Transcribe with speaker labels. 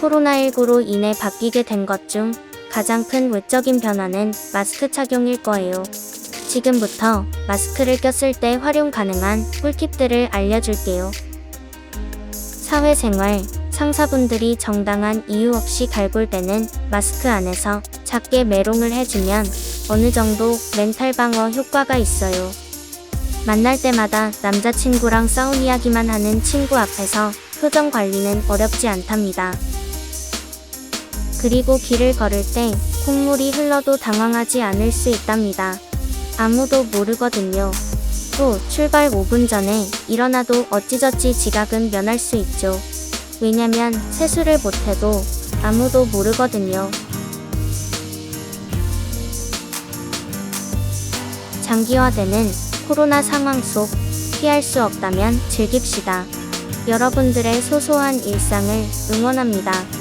Speaker 1: 코로나19로 인해 바뀌게 된 것 중 가장 큰 외적인 변화는 마스크 착용일 거예요. 지금부터 마스크를 꼈을 때 활용 가능한 꿀팁들을 알려줄게요. 사회생활, 상사분들이 정당한 이유 없이 갈굴대는 마스크 안에서 작게 메롱을 해주면 어느 정도 멘탈 방어 효과가 있어요. 만날 때마다 남자친구랑 싸운 이야기만 하는 친구 앞에서 표정 관리는 어렵지 않답니다. 그리고 길을 걸을 때 콧물이 흘러도 당황하지 않을 수 있답니다. 아무도 모르거든요. 또 출발 5분 전에 일어나도 어찌저찌 지각은 면할 수 있죠. 왜냐면 세수를 못해도 아무도 모르거든요. 장기화되는 코로나 상황 속 피할 수 없다면 즐깁시다. 여러분들의 소소한 일상을 응원합니다.